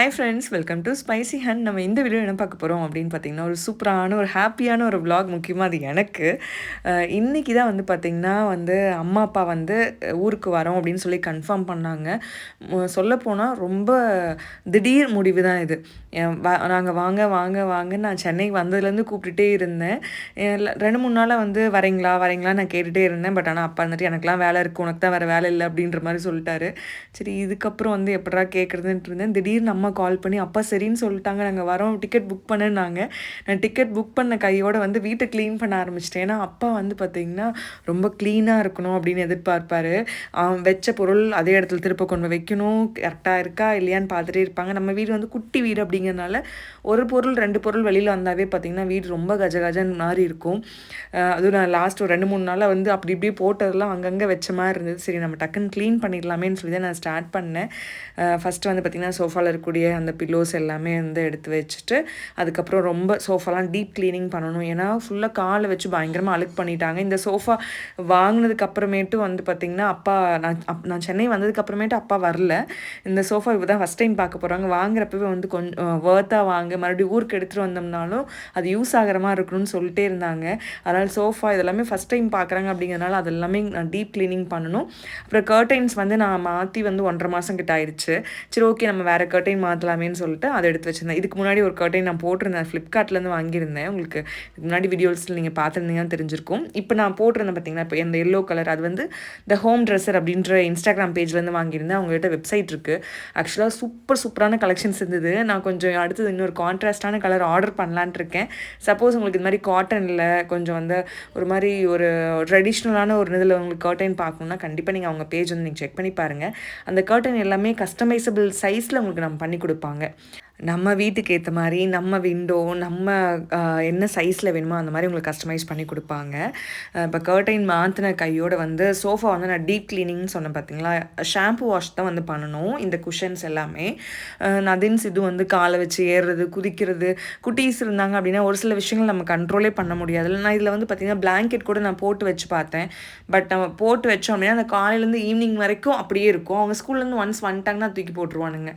Hi friends welcome to spicy hand நம்ம இந்த video என்ன பார்க்க போகிறோம் அப்படின்னு பார்த்தீங்கன்னா ஒரு சூப்பரான ஒரு ஹாப்பியான ஒரு vlog முக்கியமாக அது எனக்கு. இன்றைக்கி இன்னைக்கு தான் வந்து பார்த்திங்கன்னா வந்து அம்மா அப்பா வந்து ஊருக்கு வரோம் அப்படின்னு சொல்லி கன்ஃபார்ம் பண்ணாங்க. சொல்லப்போனால் ரொம்ப திடீர் முடிவு தான் இது. நாங்கள் வாங்க வாங்க வாங்க நான் சென்னைக்கு வந்ததுலேருந்து கூப்பிட்டுட்டே இருந்தேன். ரெண்டு மூணு நாளாக வந்து வரீங்களா வரீங்களா நான் கேட்டுகிட்டே இருந்தேன். பட் ஆனால் அப்பா வந்துட்டு எனக்குலாம் வேலை இருக்குது உனக்கு தான் வேறு வேலை இல்லை. அப்படின்ற மாதிரி சொல்லிட்டாரு. சரி இதுக்கப்புறம் வந்து எப்படா கேட்குறதுன்ட்டு இருந்தேன். திடீர்னு அம்மா கால் பண்ணி அப்பா சரின்னு சொல்லிட்டாங்க. நாங்கள் வரோம். டிக்கெட் புக் பண்ணுனாங்க நான் டிக்கெட் புக் பண்ண கையோட வந்து வீட்டை க்ளீன் பண்ண ஆரம்பிச்சிட்டேன். ஏன்னா அப்பா வந்து பார்த்திங்கன்னா ரொம்ப க்ளீனாக இருக்கணும் அப்படின்னு எதிர்பார்ப்பாரு. வச்ச பொருள் அதே இடத்துல திருப்ப கொண்டு போய் வைக்கணும். கரெக்டாக இருக்கா? இல்லையான்னு பார்த்துட்டே இருப்பாங்க. நம்ம வீடு வந்து குட்டி வீடு அப்படிங்கிறனால ஒரு பொருள் ரெண்டு பொருள் வெளியில் வந்தாவே பார்த்திங்கன்னா வீடு ரொம்ப கஜ கஜன்னு மாதிரி இருக்கும் அதுவும் நான் லாஸ்ட் ஒரு ரெண்டு மூணு நாளாக வந்து அப்படி இப்படி போட்டதெல்லாம் அங்கங்கே வச்ச மாதிரி இருந்தது. சரி நம்ம டக்குன்னு க்ளீன் பண்ணிடலாமேன்னு சொல்லி தான் நான் ஸ்டார்ட் பண்ணேன். ஃபஸ்ட்டு வந்து பார்த்திங்கன்னா சோஃபாவில் இருக்கக்கூடிய அந்த பில்லோஸ் எல்லாமே வந்து எடுத்து வச்சுட்டு அதுக்கப்புறம் ரொம்ப சோஃபாலாம் டீப் க்ளீனிங் பண்ணணும். ஏன்னா ஃபுல்லாக காலை வச்சு பயங்கரமாக அழுக்கு பண்ணிட்டாங்க. இந்த சோஃபா வாங்கினதுக்கு அப்புறமேட்டு வந்து பார்த்திங்கன்னா அப்பா நான் அப் நான் சென்னை வந்ததுக்கு அப்புறமேட்டு அப்பா வரல. இந்த சோஃபா இப்போ தான் ஃபஸ்ட் டைம் பார்க்க போகிறாங்க வாங்குறப்பவே வந்து கொஞ்சம் வேர்த்தாக வாங்க. மறுபடியும் ஊருக்கு எடுத்துகிட்டு வந்தோம்னாலும் அது யூஸ் ஆகிற மாதிரி இருக்கணும்னு சொல்லிட்டே இருந்தாங்க. அதனால் சோஃபா இதெல்லாமே ஃபஸ்ட் டைம் பார்க்குறாங்க அப்படிங்கிறனால அது எல்லாமே நான் டீப் க்ளீனிங் பண்ணணும். அப்புறம் கர்டைன்ஸ் வந்து நான் மாற்றி வந்து ஒன்றரை மாதம் கிட்ட ஆயிடுச்சு. சரி ஓகே நம்ம வேறு கர்டைன் மாற்றலாமேன்னு சொல்லிட்டு அதை எடுத்து வச்சிருந்தேன். இதுக்கு முன்னாடி ஒரு கர்டைன் நான் போட்டிருந்தேன். ஃப்ளிப்கார்ட்லேருந்து வாங்கியிருந்தேன். உங்களுக்கு இதுக்கு முன்னாடி வீடியோஸில் நீங்கள் பார்த்துருந்தீங்கன்னு தெரிஞ்சிருக்கும். இப்போ நான் போட்டிருந்தேன் பார்த்தீங்கன்னா இப்போ இந்த எல்லோ கலர் அது வந்து த ஹோம் ட்ரெஸ்ஸர் அப்படின்ற இன்ஸ்டாகிராம் பேஜ்லேருந்து வாங்கியிருந்தேன். அவங்ககிட்ட வெப்சைட் இருக்குது ஆக்சுவலாக சூப்பர் சூப்பரான கலெக்ஷன்ஸ் இருந்தது. நான் கொஞ்சம் அடுத்தது இன்னொரு கான்ட்ராஸ்டான கலர் ஆர்டர் பண்ணலான்ட்டு இருக்கேன். சப்போஸ் உங்களுக்கு இது மாதிரி காட்டனில் கொஞ்சம் வந்து ஒரு மாதிரி ஒரு ட்ரெடிஷ்னலான ஒரு இதில் உங்களுக்கு கர்டைன் பார்க்கணுன்னா கண்டிப்பாக நீங்கள் அவங்க பேஜ் வந்து நீங்கள் செக் பண்ணி பாருங்கள் அந்த கர்டன் எல்லாமே கஸ்டமைசபிள் சைஸில் உங்களுக்கு நம்ம பண்ணி கொடுப்பாங்க. நம்ம வீட்டுக்கு ஏற்ற மாதிரி நம்ம விண்டோ நம்ம என்ன சைஸில் வேணுமோ அந்த மாதிரி உங்களுக்கு கஸ்டமைஸ் பண்ணி கொடுப்பாங்க. இப்போ கர்டைன் மாற்றின கையோட வந்து சோஃபா வந்து நான் டீப் க்ளீனிங்னு சொன்னேன் பார்த்தீங்களா ஷாம்பு வாஷ் தான் வந்து பண்ணணும் இந்த குஷன்ஸ் எல்லாமே. நதின்ஸ் இது வந்து காலை வச்சு ஏறுறது குதிக்கிறது குட்டீஸ் இருந்தாங்க அப்படின்னா ஒரு சில விஷயங்கள் நம்ம கண்ட்ரோலே பண்ண முடியாது நான் இதில் வந்து பார்த்தீங்கன்னா பிளாங்கெட் கூட நான் போட்டு வச்சு பார்த்தேன். பட் நம்ம போட்டு வச்சோம் அப்படின்னா அந்த காலையிலேருந்து ஈவினிங் வரைக்கும் அப்படியே இருக்கும். அவங்க ஸ்கூல்லேருந்து ஒன்ஸ் வந்துட்டாங்கன்னா தூக்கி போட்டுருவானுங்க.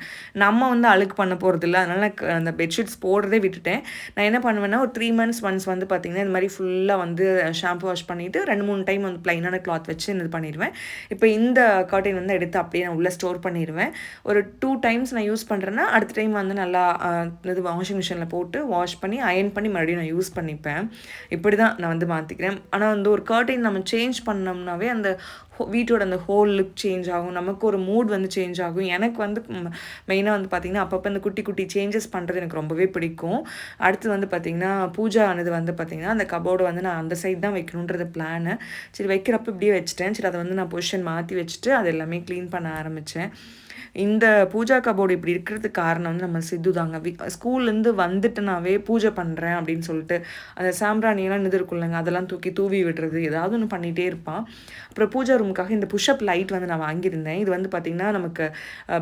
நம்ம வந்து அழுக்கு பண்ண போகிறது இல்லை அதனால் நான் அந்த பெட்ஷீட்ஸ் போடுறதே விட்டுட்டேன். நான் என்ன பண்ணுவேன்னா ஒரு த்ரீ மந்த்ஸ் ஒன்ஸ் வந்து பார்த்தீங்கன்னா இந்த மாதிரி ஃபுல்லாக வந்து ஷாம்பு வாஷ் பண்ணிவிட்டு ரெண்டு மூணு டைம் வந்து ப்ளைனான கிளாத் வச்சு இது பண்ணிடுவேன். இப்போ இந்த கர்டைன் வந்து எடுத்து அப்படியே நான் உள்ளே ஸ்டோர் பண்ணிடுவேன். ஒரு டூ டைம்ஸ் நான் யூஸ் பண்ணுறேன்னா அடுத்த டைம் வந்து நல்லா இது வாஷிங் மிஷினில் போட்டு வாஷ் பண்ணி அயன் பண்ணி மறுபடியும் நான் யூஸ் பண்ணிப்பேன். இப்படி தான் நான் வந்து மாற்றிக்கிறேன் ஆனால் வந்து ஒரு கர்டைன் நம்ம சேஞ்ச் பண்ணோம்னாவே அந்த வீட்டோட அந்த ஹோல் லுக் சேஞ்ச் ஆகும். நமக்கு ஒரு மூட் வந்து சேஞ்ச் ஆகும். எனக்கு வந்து மெயினாக வந்து பார்த்திங்கன்னா அப்பப்போ இந்த குட்டி குட்டி சேஞ்சஸ் பண்ணுறது எனக்கு ரொம்பவே பிடிக்கும். அடுத்து வந்து பார்த்திங்கன்னா பூஜா ஆனது வந்து பார்த்திங்கன்னா அந்த கபோர்டு வந்து நான் அந்த சைடு தான் வைக்கணுன்றது பிளானு சரி வைக்கிறப்ப இப்படியே வச்சுட்டேன். சரி அதை வந்து நான் பொசிஷன் மாற்றி வச்சுட்டு அது எல்லாமே க்ளீன் பண்ண ஆரம்பித்தேன் இந்த பூஜா கபோர்டு இப்படி இருக்கிறதுக்கு காரணம் வந்து நம்ம சித்து தாங்க. வி ஸ்கூல்லேருந்து வந்துட்டுனாவே பூஜை பண்ணுறேன் அப்படின்னு சொல்லிட்டு அந்த சாம்பிராணியெல்லாம் இது இருக்குல்லங்க அதெல்லாம் தூக்கி தூவி விடுறது ஏதாவது ஒன்று பண்ணிகிட்டே இருப்பான். அப்புறம் பூஜா ரூமுக்காக இந்த புஷ்அப் லைட் வந்து நான் வாங்கியிருந்தேன். இது வந்து பார்த்திங்கன்னா நமக்கு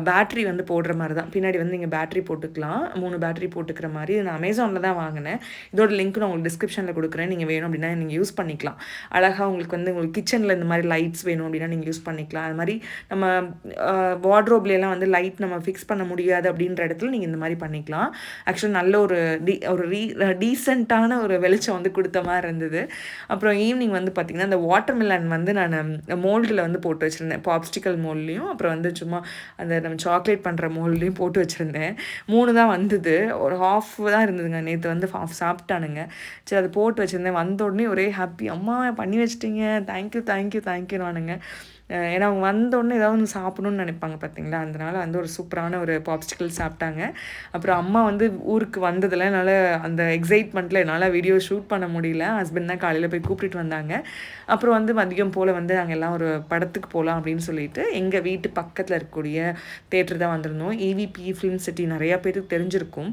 பேட்ரி வந்து போடுற மாதிரி தான் பின்னாடி வந்து நீங்கள் பேட்ரி போட்டுக்கலாம். மூணு பேட்ரி போட்டுக்கிற மாதிரி. இது நான் அமேசானில் தான் வாங்கினேன். இதோட லிங்க் நான் உங்களுக்கு டிஸ்கிரிப்ஷனில் கொடுக்குறேன். நீங்கள் வேணும் அப்படின்னா நீங்கள் யூஸ் பண்ணிக்கலாம். அழகாக உங்களுக்கு வந்து உங்களுக்கு கிச்சனில் இந்த மாதிரி லைட்ஸ் வேணும் அப்படின்னா நீங்கள் யூஸ் பண்ணிக்கலாம். அது மாதிரி நம்ம வார்ட்ரோப்லாம் வந்து லைட் நம்ம ஃபிக்ஸ் பண்ண முடியாது அப்படின்ற இடத்துல நீங்கள் இந்த மாதிரி பண்ணிக்கலாம். ஆக்சுவலாக நல்ல ஒரு டி ஒரு ரீ டீசெண்டான ஒரு வெளிச்சம் வந்து கொடுத்த மாதிரி இருந்தது. அப்புறம் ஈவினிங் வந்து பார்த்திங்கன்னா அந்த வாட்டர் மிலன் வந்து நான் மோல்டில் வந்து போட்டு வச்சுருந்தேன். பாப்ஸ்டிக்கல் மோல்லையும் அப்புறம் வந்து சும்மா அந்த நம்ம சாக்லேட் பண்ணுற மோல்லையும் போட்டு வச்சுருந்தேன். மூணு தான் வந்தது. ஒரு ஹாஃப் தான் இருந்ததுங்க. நேற்று வந்து ஹாஃப் சாப்பிட்டானுங்க. சரி அது போட்டு வச்சுருந்தேன். வந்த உடனே ஒரே ஹாப்பி அம்மா பண்ணி வச்சிட்டிங்க. தேங்க்யூ தேங்க்யூ தேங்க்யூ நானுங்க ஏன்னா அவங்க வந்த உடனே ஏதாவது ஒன்று சாப்பிடணும்னு நினைப்பாங்க பார்த்தீங்களா அதனால் வந்து ஒரு சூப்பரான ஒரு பாப்ஸ்டிக்கல் சாப்பிட்டாங்க. அப்புறம் அம்மா வந்து ஊருக்கு வந்ததில் என்னால் அந்த எக்ஸைட்மெண்ட்டில் என்னால் வீடியோ ஷூட் பண்ண முடியல. ஹஸ்பண்ட் தான் காலையில் போய் கூப்பிட்டுட்டு வந்தாங்க. அப்புறம் வந்து மதியம் போல் வந்து நாங்கள் எல்லாம் ஒரு படத்துக்கு போகலாம் அப்படின்னு சொல்லிட்டு எங்கள் வீட்டு பக்கத்தில் இருக்கக்கூடிய தேட்டர் தான் வந்திருந்தோம். ஏவிபி ஃபிலிம் சிட்டி நிறையா பேருக்கு தெரிஞ்சிருக்கும்.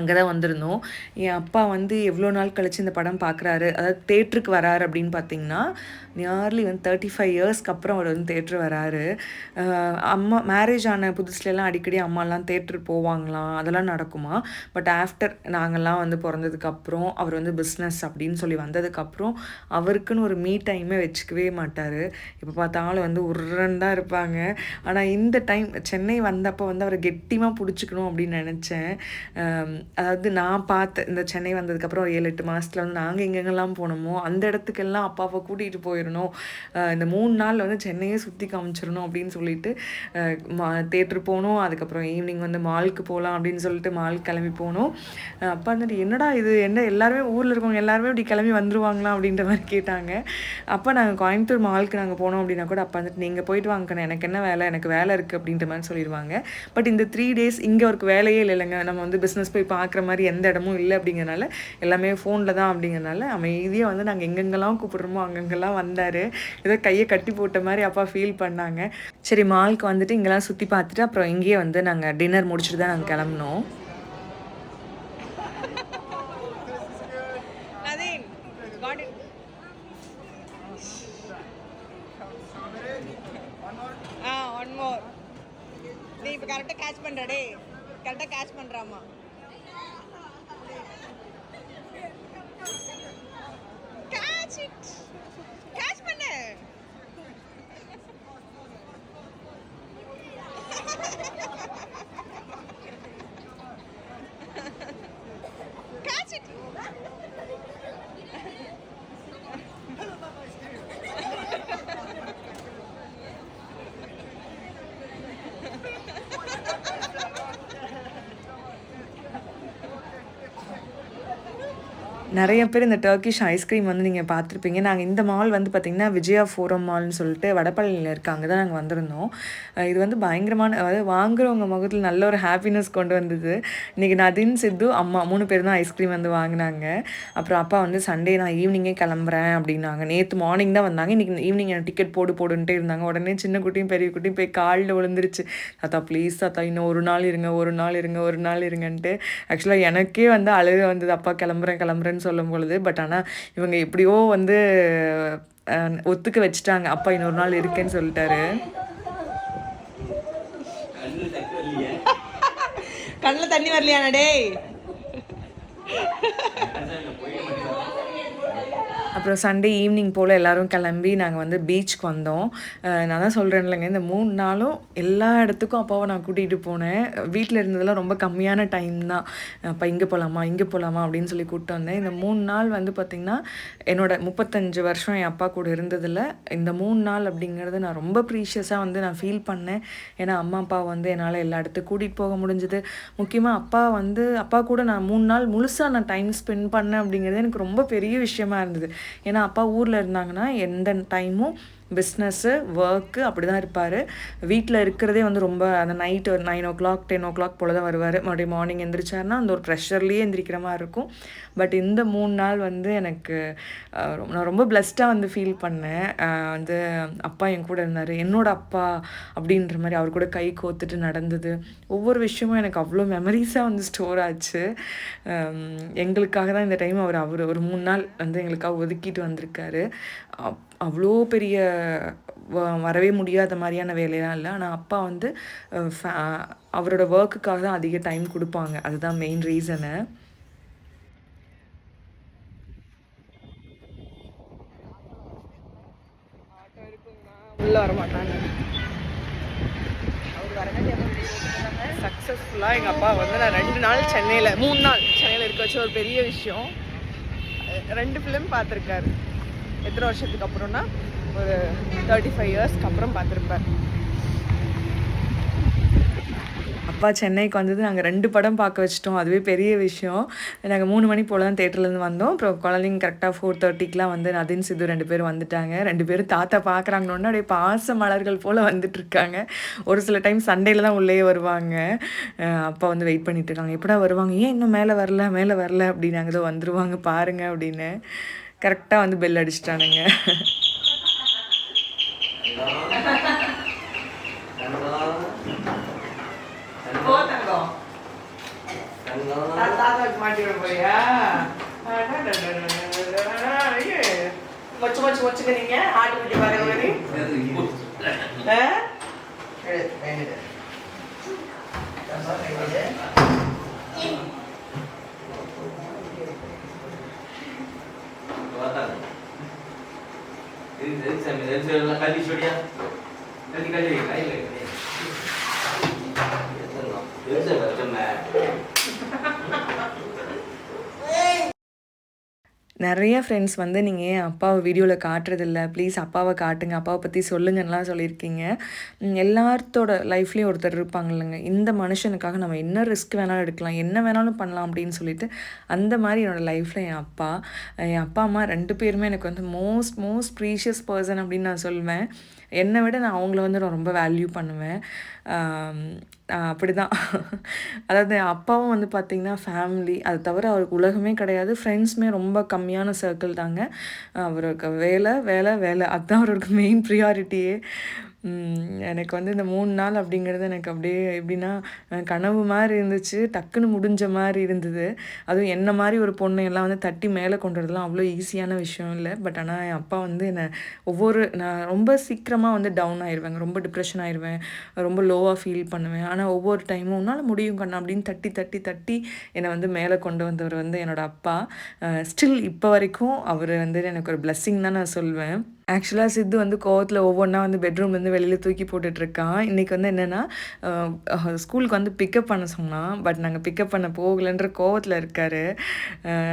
அங்கே தான் வந்திருந்தோம். என் அப்பா வந்து எவ்வளோ நாள் கழித்து இந்த படம் பார்க்குறாரு அதாவது தேட்டருக்கு வராரு அப்படின்னு பார்த்தீங்கன்னா நியர்லி வந்து தேர்ட்டி ஃபைவ் இயர்ஸ்க்கு அப்புறம் அவர் வந்து தேட்ரு வராரு. அம்மா மேரேஜ் ஆன புதுசுலலாம் அடிக்கடி அம்மாலாம் தேட்ரு போவாங்களாம் அதெல்லாம் நடக்குமா? பட் ஆஃப்டர் நாங்கள்லாம் வந்து பிறந்ததுக்கப்புறம் அவர் வந்து பிஸ்னஸ் அப்படின்னு சொல்லி வந்ததுக்கப்புறம் அவருக்குன்னு ஒரு மீ டைமே வச்சுக்கவே மாட்டார். இப்போ பார்த்தாலும் வந்து உருன்னு தான் இருப்பாங்க. ஆனால் இந்த டைம் சென்னை வந்தப்போ வந்து அவரை கெட்டிமாக பிடிச்சிக்கணும் அப்படின்னு நினச்சேன். அதாவது நான் பார்த்த இந்த சென்னை வந்ததுக்கப்புறம் ஒரு ஏழு எட்டு மாதத்தில் வந்து நாங்கள் எங்கெங்கெல்லாம் போனோமோ அந்த இடத்துக்கெல்லாம் அப்பாவை கூட்டிகிட்டு போயிடணும் இந்த மூணு நாள் வந்து சென்னையே சுற்றி காமிச்சிடணும் அப்படின்னு சொல்லிட்டு மா தேட்டர் போனோம். அதுக்கப்புறம் ஈவினிங் வந்து மாலுக்கு போகலாம் அப்படின்னு சொல்லிட்டு மால் கிளம்பி போனோம். அப்போ அப்பா வந்துட்டு என்னடா இது? என்ன எல்லாருமே ஊரில் இருக்கவங்க எல்லாருமே இப்படி கிளம்பி வந்துருவாங்களா அப்படின்ற மாதிரி கேட்டாங்க. அப்போ நாங்கள் கோயம்புத்தூர் மாலுக்கு நாங்கள் போனோம் அப்படின்னா கூட அப்பா வந்துட்டு நீங்கள் போயிட்டு வாங்கக்கணும் எனக்கு என்ன வேலை? எனக்கு வேலை இருக்குது அப்படின்ற மாதிரி சொல்லிடுவாங்க பட் இந்த த்ரீ டேஸ் இங்கே ஒரு வேலையே இல்லைங்க நம்ம வந்து பிஸ்னஸ் போய் பார்க்குற மாதிரி எந்த இடமும் இல்லை அப்படிங்கிறனால எல்லாமே ஃபோனில் தான் அப்படிங்கிறனால அமைதியாக வந்து நாங்கள் எங்கெங்கெல்லாம் கூப்பிட்றோமோ அங்கங்கெல்லாம் வந்தார். ஏதோ கையை கட்டி போட்ட மாதிரி அப்பா ஃபீல் பண்ணாங்க. சரி மாலுக்கு வந்துட்டு இங்கெல்லாம் சுற்றி பார்த்துட்டு அப்புறம் இங்கேயே வந்து நாங்கள் டின்னர் முடிச்சுட்டு தான் நாங்கள் கிளம்புனோம். ஆ ஒன் மோர் நீ இப்போ கரெக்டாக கேட்ச் பண்ணுறடே கரெக்டாக கேட்ச் பண்ணுறாமா கேட்ச் இட் கேட்ச் பண்ணு கேட்ச் இட் நிறைய பேர் இந்த டர்க்கிஷ் ஐஸ்கிரீம் வந்து நீங்கள் பார்த்துருப்பீங்க. நாங்கள் இந்த மால் வந்து பார்த்திங்கன்னா விஜயா ஃபோரம் மால்னு சொல்லிட்டு வடபழனியில் இருக்க அங்கே தான் நாங்கள் வந்திருந்தோம். இது வந்து பயங்கரமான அதாவது வாங்குறவங்க முகத்தில் நல்ல ஒரு ஹாப்பினஸ் கொண்டு வந்தது. இன்றைக்கி நதின் சித்து அம்மா மூணு பேர் தான் ஐஸ்கிரீம் வந்து வாங்கினாங்க. அப்புறம் அப்பா வந்து சண்டே நான் ஈவினிங்கே கிளம்புறேன் அப்படின்னாங்க. நேற்று மார்னிங் தான் வந்தாங்க. இன்றைக்கி ஈவினிங் எனக்கு டிக்கெட் போடு போடுன்ட்டே இருந்தாங்க. உடனே சின்ன குட்டியும் பெரிய குட்டியும் போய் காலில் விழுந்துருச்சு. தாத்தா ப்ளீஸ் தாத்தா இன்னும் ஒரு நாள் இருங்க ஒரு நாள் இருங்க ஒரு நாள் இருங்கன்ட்டு. ஆக்சுவலாக எனக்கே வந்து அழுக வந்தது. அப்பா கிளம்புறேன் கிளம்புறேன்னு சொல்லும் பொழுது பட் ஆனால் இவங்க எப்படியோ வந்து ஒத்துக்க வச்சுட்டாங்க. அப்பா இன்னொரு நாள் இருக்கேன்னு சொல்லிட்டாரு. கண்ணில் தண்ணி வரலையாண்ணா டேய்? அப்புறம் சண்டே ஈவினிங் போல் எல்லோரும் கிளம்பி நாங்கள் வந்து பீச்சுக்கு வந்தோம். நான் தான் சொல்கிறேன் இல்லைங்க இந்த மூணு நாளும் எல்லா இடத்துக்கும் அப்பாவை நான் கூட்டிகிட்டு போனேன். வீட்டில் இருந்ததெல்லாம் ரொம்ப கம்மியான டைம் தான். அப்போ இங்கே போகலாமா இங்கே போகலாமா அப்படின்னு சொல்லி கூப்பிட்டு வந்தேன். இந்த மூணு நாள் வந்து பார்த்திங்கன்னா என்னோட முப்பத்தஞ்சு வருஷம் என் அப்பா கூட இருந்ததில் இந்த மூணு நாள் அப்படிங்கிறது நான் ரொம்ப ப்ரீஷியஸாக வந்து நான் ஃபீல் பண்ணேன். ஏன்னா அம்மா அப்பா வந்து என்னால் எல்லா இடத்துக்கும் கூட்டிகிட்டு போக முடிஞ்சது. முக்கியமாக அப்பா வந்து அப்பா கூட நான் மூணு நாள் முழுசாக நான் டைம் ஸ்பெண்ட் பண்ணேன் அப்படிங்கிறது எனக்கு ரொம்ப பெரிய விஷயமா இருந்தது. ஏன்னா அப்பா ஊரில் இருந்தாங்கன்னா எந்த டைமும் பிஸ்னஸ்ஸு ஒர்க்கு அப்படி தான் இருப்பார். வீட்டில் இருக்கிறதே வந்து ரொம்ப அந்த நைட்டு ஒரு nine o'clock ten o'clock போல் தான் வருவார். மறுபடியும் மார்னிங் எந்திரிச்சார்னா அந்த ஒரு ப்ரெஷர்லேயே எந்திரிக்கிற மாதிரி இருக்கும். பட் இந்த மூணு நாள் வந்து எனக்கு ரொம்ப- நான் ரொம்ப பிளஸ்டாக வந்து ஃபீல் பண்ணேன். வந்து அப்பா என் கூட இருந்தார். என்னோட அப்பா அப்படின்ற மாதிரி அவர் கூட கை கோத்துட்டு நடந்தது. ஒவ்வொரு விஷயமும் எனக்கு அவ்வளோ மெமரிஸாக வந்து ஸ்டோர் ஆச்சு. எங்களுக்காக தான் இந்த டைம் அவர் அவர் ஒரு மூணு நாள் வந்து எங்களுக்காக ஒதுக்கிட்டு வந்திருக்காரு. அவ்வளோ பெரிய வ- வரவே முடியாத மாதிரியான வேலையெல்லாம் இல்லை. ஆனால் அப்பா வந்து ஃபே அவரோட ஒர்க்குக்காக தான் அதிக டைம் கொடுப்பாங்க. அதுதான் மெயின் ரீசனு உள்ளே வர அவர் சக்ஸஸ்ஃபுல்லாக எங்கள் அப்பா வந்து நான் ரெண்டு நாள் சென்னையில் மூணு நாள் சென்னையில் இருக்க வச்ச ஒரு பெரிய விஷயம். ரெண்டு ஃபிலிம் பார்த்துருக்காரு. எத்தனை வருஷத்துக்கு அப்புறம்னா ஒரு தேர்ட்டி ஃபைவ் இயர்ஸ்க்கு அப்புறம் பார்த்துருப்பேன் அப்பா சென்னைக்கு வந்தது நாங்கள் ரெண்டு படம் பார்க்க வச்சிட்டோம். அதுவே பெரிய விஷயம். நாங்கள் மூணு மணி போல் தான் தேட்டர்லேருந்து வந்தோம். அப்புறம் குழந்தைங்க கரெக்டாக ஃபோர் தேர்ட்டிக்கெலாம் வந்து நதின் சித்து ரெண்டு பேரும் வந்துட்டாங்க. ரெண்டு பேரும் தாத்தா பார்க்குறாங்கன்னு அப்படியே பாச மலர்கள் போல் வந்துட்டுருக்காங்க ஒரு சில டைம் சண்டேல தான் உள்ளே வருவாங்க. அப்பா வந்து வெயிட் பண்ணிட்டு இருக்காங்க. எப்படா வருவாங்க? ஏன் இன்னும் மேலே வரல? மேலே வரல? அப்படின்னாங்க. ஏதோ வந்துருவாங்க பாருங்கள் அப்படின்னு. கரெக்டாக வந்து பெல் அடிச்சிட்டானுங்க. தங்கம். மாட்டி விட போறியா? ஐயே. மொச்சு examiné el cerebro la caldichoría. Caldichoría. நிறைய ஃப்ரெண்ட்ஸ் வந்து நீங்கள் ஏன் அப்பாவை வீடியோவில் காட்டுறதில்ல? ப்ளீஸ் அப்பாவை காட்டுங்க. அப்பாவை பற்றி சொல்லுங்கன்னெலாம் சொல்லியிருக்கீங்க. எல்லாத்தோட லைஃப்லேயும் ஒருத்தர் இருப்பாங்க இல்லைங்க. இந்த மனுஷனுக்காக நம்ம என்ன ரிஸ்க் வேணாலும் எடுக்கலாம் என்ன வேணாலும் பண்ணலாம் அப்படின்னு சொல்லிட்டு அந்த மாதிரி என்னோடய லைஃப்பில் என் அப்பா என் அப்பா அம்மா ரெண்டு பேருமே எனக்கு வந்து மோஸ்ட் மோஸ்ட் ப்ரீஷியஸ் பர்சன் அப்படின்னு நான் சொல்லுவேன் என்னை விட நான் அவங்கள வந்து நான் ரொம்ப வேல்யூ பண்ணுவேன். அப்படி தான் அதாவது என் அப்பாவும் வந்து பார்த்திங்கன்னா ஃபேமிலி அது தவிர அவருக்கு உலகமே கிடையாது. ஃப்ரெண்ட்ஸுமே ரொம்ப கம்மியான சர்க்கிள் தாங்க. அவருக்கு வேலை வேலை வேலை. அதுதான் அவருக்கு மெயின் ப்ரியாரிட்டியே எனக்கு வந்து இந்த மூணு நாள் அப்படிங்கிறது எனக்கு அப்படியே எப்படின்னா கனவு மாதிரி இருந்துச்சு. டக்குன்னு முடிஞ்ச மாதிரி இருந்தது. அதுவும் என்ன மாதிரி ஒரு பொண்ணு எல்லாம் வந்து தட்டி மேலே கொண்டு வரதுலாம் அவ்வளோ ஈஸியான விஷயம் இல்லை. பட் ஆனால் என் அப்பா வந்து என்னை ஒவ்வொரு நான் ரொம்ப சீக்கிரமாக வந்து டவுன் ஆயிடுவேங்க ரொம்ப டிப்ரெஷன் ஆயிடுவேன் ரொம்ப லோவாக ஃபீல் பண்ணுவேன். ஆனால் ஒவ்வொரு டைமும் உன்னால் முடியும் கண்ணா அப்படின்னு தட்டி தட்டி தட்டி என்னை வந்து மேலே கொண்டு வந்தவர் வந்து என்னோடய அப்பா. ஸ்டில் இப்போ வரைக்கும் அவர் வந்து எனக்கு ஒரு blessing தான் நான் சொல்வேன். ஆக்சுவலாக சித்து வந்து கோவத்தில் ஒவ்வொன்றா வந்து பெட்ரூம்லேருந்து வெளியில் தூக்கி போட்டுட்ருக்கான். இன்றைக்கி வந்து என்னென்னா ஸ்கூலுக்கு வந்து பிக்கப் பண்ண சொன்னான். பட் நாங்கள் பிக்கப் பண்ண போகலைன்ற கோவத்தில் இருக்கார்.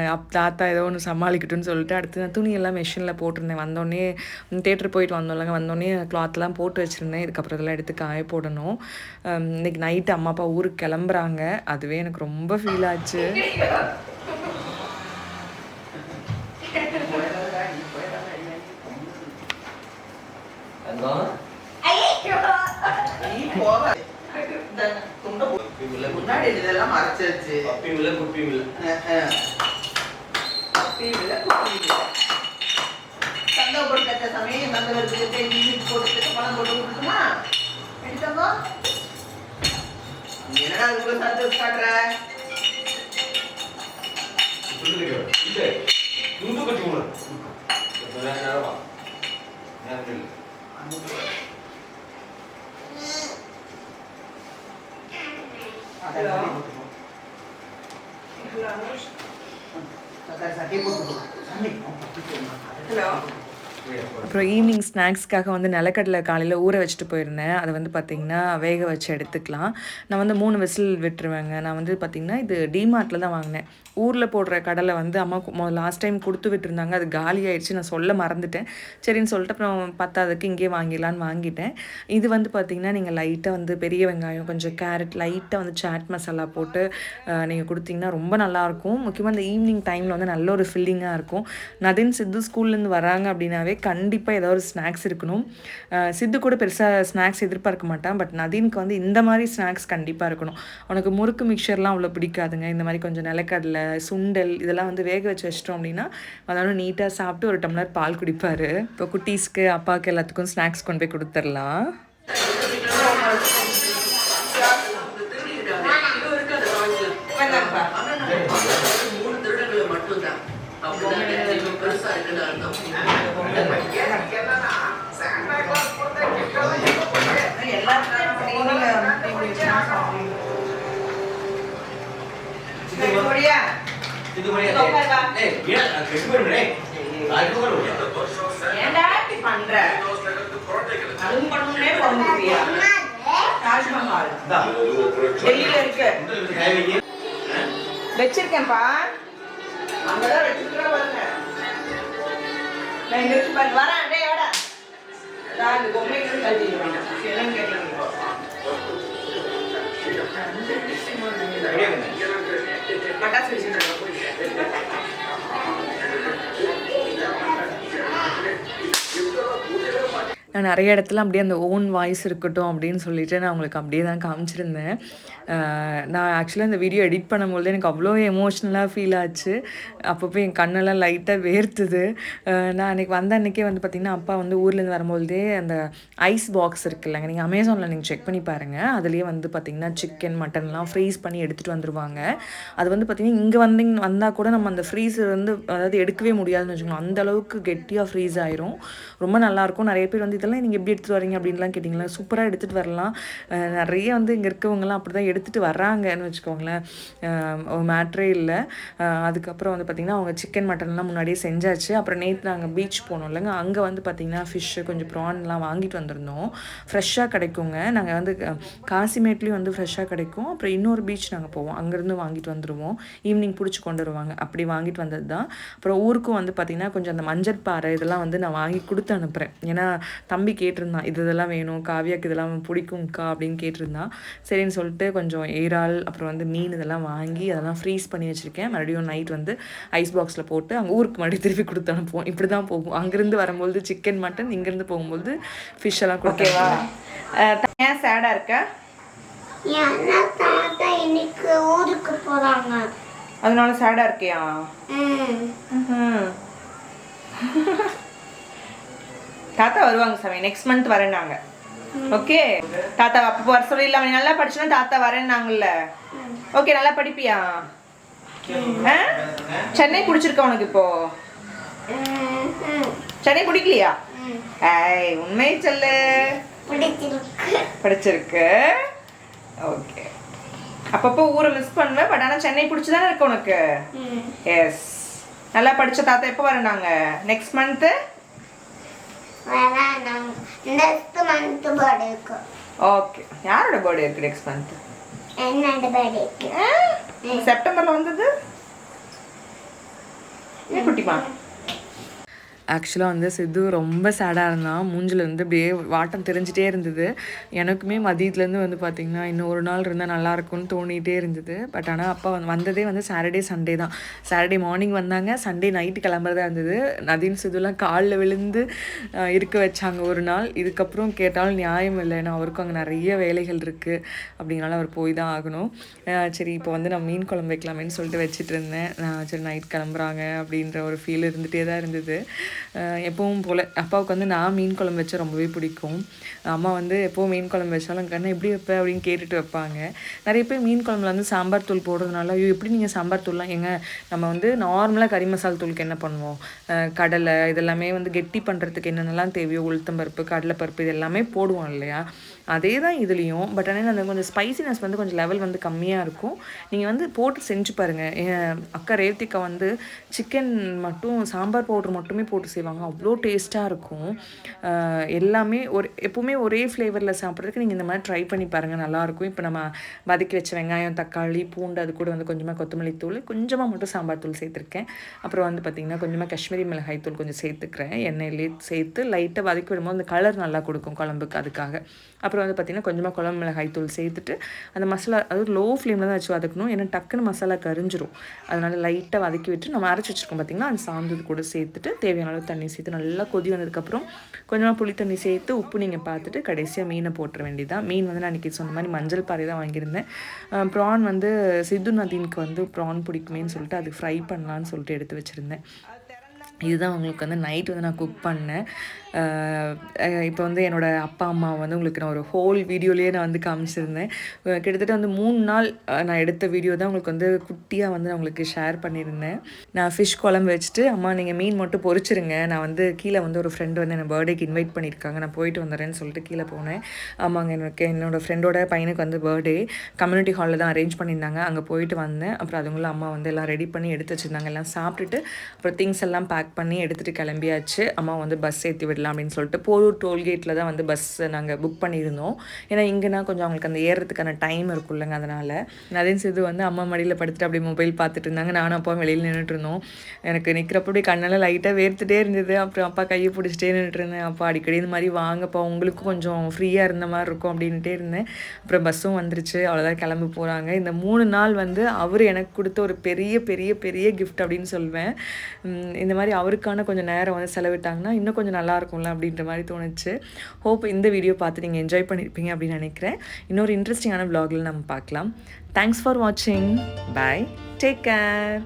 அப் தாத்தா ஏதோ ஒன்று சமாளிக்கட்டும்னு சொல்லிட்டு அடுத்து நான் துணியெல்லாம் மிஷினில் போட்டிருந்தேன். வந்தோடனே தேட்டர் போயிட்டு வந்தோம்லங்க வந்தோடனே கிளாத்லாம் போட்டு வச்சுருந்தேன். இதுக்கப்புறம் இதெல்லாம் எடுத்து காய போடணும். இன்றைக்கி இன்னைக்கு நைட்டு அம்மா அப்பா ஊருக்கு கிளம்புறாங்க. அதுவே எனக்கு ரொம்ப ஃபீல் ஆச்சு நீ போவ. இந்த துண்டை போ- முன்னாடி இதெல்லாம் மறைச்சிருச்சு அஹ், அஹ். குப்பி இல்ல, குப்பி இல்ல. கட்ட சமயம் பணம் போட்டு கொடுக்கணுமா எடுத்தவங்க என்னடா அதுக்குள்ள சந்தோஷம் காட்டுற அதெல்லாம் சக்கரை சட்டையை போட்டு ஹலோ அப்புறம் ஈவினிங் ஸ்நாக்ஸ்க்காக வந்து நிலக்கடலை காலையில் ஊற வச்சுட்டு போயிருந்தேன். அதை வந்து பார்த்திங்கன்னா வேக வச்சு எடுத்துக்கலாம். நான் வந்து மூணு விசில் விட்டுருவேங்க. நான் வந்து பார்த்திங்கன்னா இது டிமார்ட்டில் தான் வாங்கினேன். ஊரில் போடுற கடலை வந்து அம்மா லாஸ்ட் டைம் கொடுத்து விட்டுருந்தாங்க. அது காலி ஆயிடுச்சு. நான் சொல்ல மறந்துட்டேன். சரின்னு சொல்லிட்டு அப்புறம் பத்தாததுக்கு இங்கேயே வாங்கிடலான்னு வாங்கிட்டேன். இது வந்து பார்த்திங்கன்னா நீங்கள் லைட்டாக வந்து பெரிய வெங்காயம் கொஞ்சம் கேரட் லைட்டாக வந்து சாட் மசாலா போட்டு நீங்கள் கொடுத்தீங்கன்னா ரொம்ப நல்லாயிருக்கும் முக்கியமாக இந்த ஈவினிங் டைமில் வந்து நல்ல ஒரு ஃபில்லிங்காக இருக்கும். நதின் சித்து ஸ்கூல்லேருந்து வராங்க அப்படின்னாவே கண்டிப்பாக ஏதாவது ஒரு ஸ்நாக்ஸ் இருக்கணும். சித்து கூட பெருசாக ஸ்நாக்ஸ் எதிர்பார்க்க மாட்டான். பட் நதீனுக்கு வந்து இந்த மாதிரி ஸ்நாக்ஸ் கண்டிப்பாக இருக்கணும். அவனுக்கு முறுக்கு மிக்சர்லாம் அவ்வளோ பிடிக்காதுங்க. இந்த மாதிரி கொஞ்சம் நிலக்கடலை சுண்டல் இதெல்லாம் வந்து வேக வச்சு வச்சிட்டோம் அப்படின்னா அதனால நீட்டாக சாப்பிட்டு ஒரு டம்ளர் பால் குடிப்பார். இப்போ குட்டீஸ்க்கு அப்பாவுக்கு எல்லாத்துக்கும் ஸ்நாக்ஸ் கொண்டு போய் கொடுத்துர்லாம் ஏன்டா இப்படி பண்ற அதுவும் பண்ணணும்னே பிறந்துருக்கியா தாஜ்மஹால் டெல்லியில இருக்கு வச்சிருக்கேன்ப்பா அங்கதான் வச்சிருக்கா பாருங்க நான் இங்க வச்சு பாருங்க வரேன் டேய் வாடா நான் இந்த பொம்மைக்கு கட்டிடுவேன் என்னன்னு கேட்டீங்க பட்டாசு நான் நிறைய இடத்துல அப்படியே அந்த ஓன் வாய்ஸ் இருக்கட்டும் அப்படின்னு சொல்லிட்டு நான் உங்களுக்கு அப்படியே தான் காமிச்சிருந்தேன். நான் ஆக்சுவலாக இந்த வீடியோ எடிட் பண்ணும்போது எனக்கு அவ்வளோ எமோஷ்னலாக ஃபீல் ஆச்சு. அப்பப்போ என் கண்ணெல்லாம் லைட்டாக வேர்த்துது. நான் அன்றைக்கி வந்த அன்றைக்கே வந்து பார்த்திங்கன்னா அப்பா வந்து ஊர்லேருந்து வரும்போதே அந்த ஐஸ் பாக்ஸ் இருக்குல்லங்க நீங்கள் அமேசானில் நீங்கள் செக் பண்ணி பாருங்கள் அதுலேயே வந்து பார்த்திங்கன்னா சிக்கன் மட்டன்லாம் ஃப்ரீஸ் பண்ணி எடுத்துகிட்டு வந்துடுவாங்க அது வந்து பார்த்திங்கன்னா இங்கே வந்தீங்க வந்தால் கூட நம்ம அந்த ஃப்ரீஸர் வந்து அதாவது எடுக்கவே முடியாதுன்னு வச்சுக்கோங்களேன் அந்த அளவுக்கு கெட்டியாக ஃப்ரீஸ் ஆயிரும். ரொம்ப நல்லாயிருக்கும். நிறைய பேர் வந்து இதெல்லாம் நீங்கள் எப்படி எடுத்துகிட்டு வரீங்க? அப்படின்லாம் கேட்டிங்களா? சூப்பராக எடுத்துகிட்டு வரலாம். நிறைய வந்து இங்கே இருக்கவங்கலாம் அப்படி தான் எடுத்துகிட்டு வர்றாங்கன்னு வச்சுக்கோங்களேன். ஒரு மேட்ரே இல்லை. அதுக்கப்புறம் வந்து பார்த்திங்கன்னா அவங்க சிக்கன் மட்டன்லாம் முன்னாடியே செஞ்சாச்சு. அப்புறம் நேற்று நாங்கள் பீச் போனோம் இல்லைங்க. அங்கே வந்து பார்த்திங்கன்னா ஃபிஷ்ஷு கொஞ்சம் ப்ரான்லாம் வாங்கிட்டு வந்திருந்தோம். ஃப்ரெஷ்ஷாக கிடைக்குங்க. நாங்கள் வந்து காசிமேட்லேயும் வந்து ஃப்ரெஷ்ஷாக கிடைக்கும். அப்புறம் இன்னொரு பீச் நாங்கள் போவோம். அங்கேருந்து வாங்கிட்டு வந்துடுவோம் ஈவினிங் பிடிச்சி கொண்டு வருவாங்க. அப்படி வாங்கிட்டு வந்தது தான் அப்புறம் ஊருக்கும் வந்து பார்த்திங்கன்னா கொஞ்சம் அந்த மஞ்சள் பாறை இதெல்லாம் வந்து நான் வாங்கி கொடுத்து அனுப்புகிறேன் ஏன்னா தம்பி கேட்டிருந்தான் இது இதெல்லாம் வேணும். காவியாக்கு இதெல்லாம் பிடிக்கும்க்கா? அப்படின்னு கேட்டிருந்தான். சரின்னு சொல்லிட்டு கொஞ்சம் ஏறால் அப்புறம் வந்து மீன் இதெல்லாம் வாங்கி அதெல்லாம் ஃப்ரீஸ் பண்ணி வச்சுருக்கேன். மறுபடியும் நைட் வந்து ஐஸ் பாக்ஸில் போட்டு அங்கே ஊருக்கு மறுபடியும் திருப்பி கொடுத்து அனுப்புவோம். இப்படி தான் போகும். அங்கேருந்து வரும்போது சிக்கன் மட்டன் இங்கேருந்து போகும்போது ஃபிஷ் எல்லாம் ஓகேவா கொடுக்கேவா ஏன் சேடாக இருக்க? இன்னைக்கு ஊருக்கு போறாங்க. அதனால சேடாக இருக்கியா. தாத்தா வருவாங்க சாமி. நெக்ஸ்ட் மந்த் வரேன்னாங்க. ஓகே. தாத்தா அப்போ வர சொல்லிடலாம். நீ நல்லா படிச்சுனா தாத்தா வரேன்னாங்கல்ல. ஓகே நல்லா படிப்பியா? சென்னை பிடிச்சிருக்கா உனக்கு இப்போ? சென்னை பிடிக்கலையா. ஐய் உண்மையை சொல்லு. பிடிச்சிருக்கு. ஓகே. அப்பப்போ ஊரை மிஸ் பண்ணுவேன் பட் ஆனால் சென்னை பிடிச்சி இருக்கு உனக்கு. எஸ் நல்லா படிச்ச தாத்தா எப்போ வரேனாங்க நெக்ஸ்ட் மந்த்து நெக்ஸ்ட் மந்த் பர்த்டேக்கு ஓகே யாரோட பர்த்டே இருக்கு நெக்ஸ்ட் மந்த் என்னோட பர்த்டேக்கு செப்டம்பர்ல வந்தது? குட்டிமா? ஆக்சுவலாக வந்து சித்து ரொம்ப சேடாக இருந்தான். மூஞ்சில் வந்து அப்படியே வாட்டம் தெரிஞ்சிட்டே இருந்தது. எனக்குமே மதியத்துலேருந்து வந்து பார்த்திங்கன்னா இன்னும் ஒரு நாள் இருந்தால் நல்லா இருக்கும்னு தோணிகிட்டே இருந்தது. பட் ஆனால் அப்பா வந் வந்ததே வந்து சாட்டர்டே சண்டே தான். சாட்டர்டே மார்னிங் வந்தாங்க. சண்டே நைட்டு கிளம்புறதா இருந்தது. நதின் சித்துலாம் காலில் விழுந்து இருக்க வச்சாங்க ஒரு நாள். இதுக்கப்புறம் கேட்டாலும் நியாயம் இல்லை. ஏன்னா அவருக்கும் அங்கே நிறைய வேலைகள் இருக்குது அப்படிங்கனால அவர் போய் தான் ஆகணும். சரி இப்போ வந்து நான் மீன் குழம்பு வைக்கலாமேன்னு சொல்லிட்டு வச்சுட்டு இருந்தேன். நான் சரி நைட் கிளம்புறாங்க அப்படின்ற ஒரு ஃபீல் இருந்துகிட்டே தான் இருந்தது. எப்பவும் போல் அப்பாவுக்கு வந்து நான் மீன் குழம்பு வச்சா ரொம்பவே பிடிக்கும். அம்மா வந்து எப்போவும் மீன் குழம்பு வச்சாலும் கண்ணு எப்படி வைப்ப? அப்படின்னு கேட்டுட்டு வைப்பாங்க. நிறைய பேர் மீன் குழம்புல வந்து சாம்பார் தூள் போடுறதுனால ஐயோ எப்படி நீங்கள் சாம்பார் தூள்லாம்? எங்க நம்ம வந்து நார்மலாக கறி மசாலா தூளுக்கு என்ன பண்ணுவோம்? கடலை இதெல்லாமே வந்து கெட்டி பண்ணுறதுக்கு என்னென்னலாம் தேவையோ உளுத்தம்பருப்பு கடலைப்பருப்பு இது எல்லாமே போடுவோம் இல்லையா? அதே தான் இதுலேயும். பட் ஆனால் அந்த கொஞ்சம் ஸ்பைசினஸ் வந்து கொஞ்சம் லெவல் வந்து கம்மியாக இருக்கும். நீங்கள் வந்து போட்டு செஞ்சு பாருங்கள் அக்கா ரேவதிக்கா வந்து சிக்கன் மட்டும் சாம்பார் பவுடர் மட்டுமே போட்டு செய்வாங்க. அவ்வளோ டேஸ்ட்டாக இருக்கும். எல்லாமே ஒரு எப்போவுமே ஒரே ஃப்ளேவரில் சாப்பிட்றதுக்கு நீங்கள் இந்த மாதிரி ட்ரை பண்ணி பாருங்கள் நல்லாயிருக்கும் இப்போ நம்ம வதக்கி வச்ச வெங்காயம் தக்காளி பூண்டு அது கூட வந்து கொஞ்சமாக கொத்தமல்லி தூள் கொஞ்சமாக மட்டும் சாம்பார் தூள் சேர்த்துருக்கேன். அப்புறம் வந்து பார்த்திங்கன்னா கொஞ்சமாக காஷ்மீரி மிளகாய் தூள் கொஞ்சம் சேர்த்துக்கிறேன். எண்ணெயிலே சேர்த்து லைட்டாக வதக்கி விடும்போது அந்த கலர் நல்லா கொடுக்கும் குழம்புக்கு அதுக்காக. அப்புறம் வந்து பார்த்திங்கன்னா கொஞ்சமாக குழம்பு மிளகாய் தூள் சேர்த்துட்டு அந்த மசாலா அது லோ ஃப்ளேமில் தான் வச்சு வதக்கணும். ஏன்னா டக்குன்னு மசாலா கரிஞ்சிரும். அதனால் லைட்டாக வதக்கி விட்டு நம்ம அரைச்சி வச்சுருக்கோம் பார்த்திங்கன்னா அந்த சாந்தது கூட சேர்த்துட்டு தேவையான அளவு தண்ணி சேர்த்து நல்லா கொதி வந்ததுக்கப்புறம் கொஞ்சமாக புளி தண்ணி சேர்த்து உப்பு நீங்கள் பார்த்துட்டு கடைசியாக மீனை போட்டுற வேண்டியதான் மீன் வந்து நான் அன்றைக்கி சொன்ன மாதிரி மஞ்சள் பாறை தான் வாங்கியிருந்தேன். ப்ரான் வந்து சித்து நதீனுக்கு வந்து ப்ரான் பிடிக்குமேன்னு சொல்லிட்டு அது ஃப்ரை பண்ணலான்னு சொல்லிட்டு எடுத்து வச்சுருந்தேன். இதுதான் உங்களுக்கு வந்து நைட் வந்து நான் குக் பண்ணேன். இப்போ வந்து என்னோடய அப்பா அம்மா வந்து உங்களுக்கு நான் ஒரு ஹோல் வீடியோலேயே நான் வந்து காமிச்சிருந்தேன். கிட்டத்தட்ட வந்து மூணு நாள் நான் எடுத்த வீடியோ தான் உங்களுக்கு வந்து குட்டியாக வந்து நான் உங்களுக்கு ஷேர் பண்ணியிருந்தேன். நான் ஃபிஷ் குழம்பு வச்சுட்டு அம்மா நீங்கள் மீன் மட்டும் பொரிச்சிருங்க. நான் வந்து கீழே வந்து ஒரு ஃப்ரெண்டு வந்து என்னை பர்த்டேக்கு இன்வைட் பண்ணியிருக்காங்க. நான் போயிட்டு வந்துடுறேன்னு சொல்லிட்டு கீழே போனேன். ஆமாங்க எனக்கு என்னோட ஃப்ரெண்டோட பையனுக்கு வந்து பர்த்டே கம்யூனிட்டி ஹாலில் தான் அரேஞ்ச் பண்ணியிருந்தாங்க. அங்கே போயிட்டு வந்தேன். அப்புறம் அதுங்களும் அம்மா வந்து எல்லாம் ரெடி பண்ணி எடுத்து வச்சுருந்தாங்க. எல்லாம் சாப்பிட்டுட்டு அப்புறம் திங்ஸ் எல்லாம் பேக் பேக் பண்ணி எடுத்துகிட்டு கிளம்பியாச்சு. அம்மா வந்து பஸ் ஏற்றி விடலாம் அப்படின்னு சொல்லிட்டு போரூர் டோல்கேட்டில் தான் வந்து பஸ் நாங்கள் புக் பண்ணியிருந்தோம். ஏன்னா இங்கேனா கொஞ்சம் அவங்களுக்கு அந்த ஏறுறதுக்கான டைம் இருக்குல்லங்க அதனால். நதீன் சிது வந்து அம்மா மடியில் படுத்துட்டு அப்படியே மொபைல் பார்த்துட்டு இருந்தாங்க. நானும் அப்பா வெளியில் நின்றுட்டு இருந்தோம். எனக்கு நிற்கிறப்ப அப்படியே கண்ணெல்லாம் லைட்டாக வேர்த்துட்டே இருந்தது. அப்புறம் அப்பா கையை பிடிச்சிட்டே நின்றுட்டுருந்தேன் அப்பா அடிக்கடி இந்த மாதிரி வாங்கப்பா உங்களுக்கும் கொஞ்சம் ஃப்ரீயாக இருந்த மாதிரி இருக்கும் அப்படின்ட்டே இருந்தேன். அப்புறம் பஸ்ஸும் வந்துருச்சு. அவ்வளோதான் கிளம்பி போகிறாங்க இந்த மூணு நாள் வந்து அவர் எனக்கு கொடுத்த ஒரு பெரிய பெரிய பெரிய கிஃப்ட் அப்படின்னு சொல்வேன். இந்த மாதிரி மாதிரி அவருக்கான கொஞ்சம் நேரம் வந்து செலவிட்டாங்கன்னா இன்னும் கொஞ்சம் நல்லா இருக்கும்ல அப்படின்ற மாதிரி தோணுச்சு. ஹோப் இந்த வீடியோ பார்த்து நீங்கள் என்ஜாய் பண்ணியிருப்பீங்க அப்படின்னு நினைக்கிறேன். இன்னொரு இன்ட்ரெஸ்டிங்கான விலாகில் நம்ம பார்க்கலாம். தேங்க்ஸ் ஃபார் வாட்சிங் பை டேக் கேர்